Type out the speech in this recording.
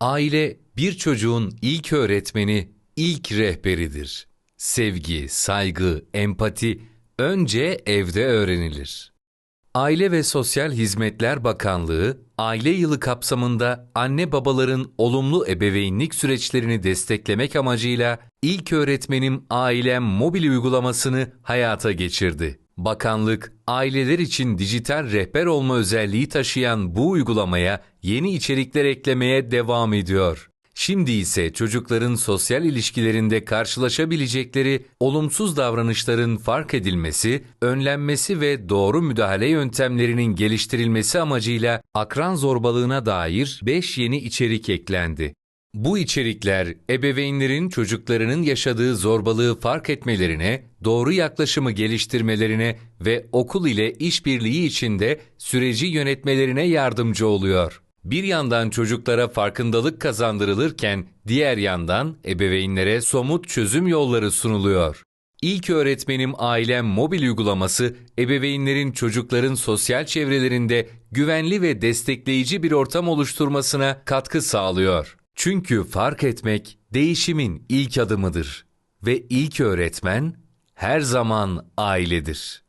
Aile bir çocuğun ilk öğretmeni, ilk rehberidir. Sevgi, saygı, empati önce evde öğrenilir. Aile ve Sosyal Hizmetler Bakanlığı, aile yılı kapsamında anne babaların olumlu ebeveynlik süreçlerini desteklemek amacıyla İlk Öğretmenim Ailem mobil uygulamasını hayata geçirdi. Bakanlık, aileler için dijital rehber olma özelliği taşıyan bu uygulamaya yeni içerikler eklemeye devam ediyor. Şimdi ise çocukların sosyal ilişkilerinde karşılaşabilecekleri olumsuz davranışların fark edilmesi, önlenmesi ve doğru müdahale yöntemlerinin geliştirilmesi amacıyla akran zorbalığına dair 5 yeni içerik eklendi. Bu içerikler ebeveynlerin çocuklarının yaşadığı zorbalığı fark etmelerine, doğru yaklaşımı geliştirmelerine ve okul ile işbirliği içinde süreci yönetmelerine yardımcı oluyor. Bir yandan çocuklara farkındalık kazandırılırken diğer yandan ebeveynlere somut çözüm yolları sunuluyor. İlk öğretmenim ailem mobil uygulaması ebeveynlerin çocukların sosyal çevrelerinde güvenli ve destekleyici bir ortam oluşturmasına katkı sağlıyor. Çünkü fark etmek değişimin ilk adımıdır ve ilk öğretmen her zaman ailedir.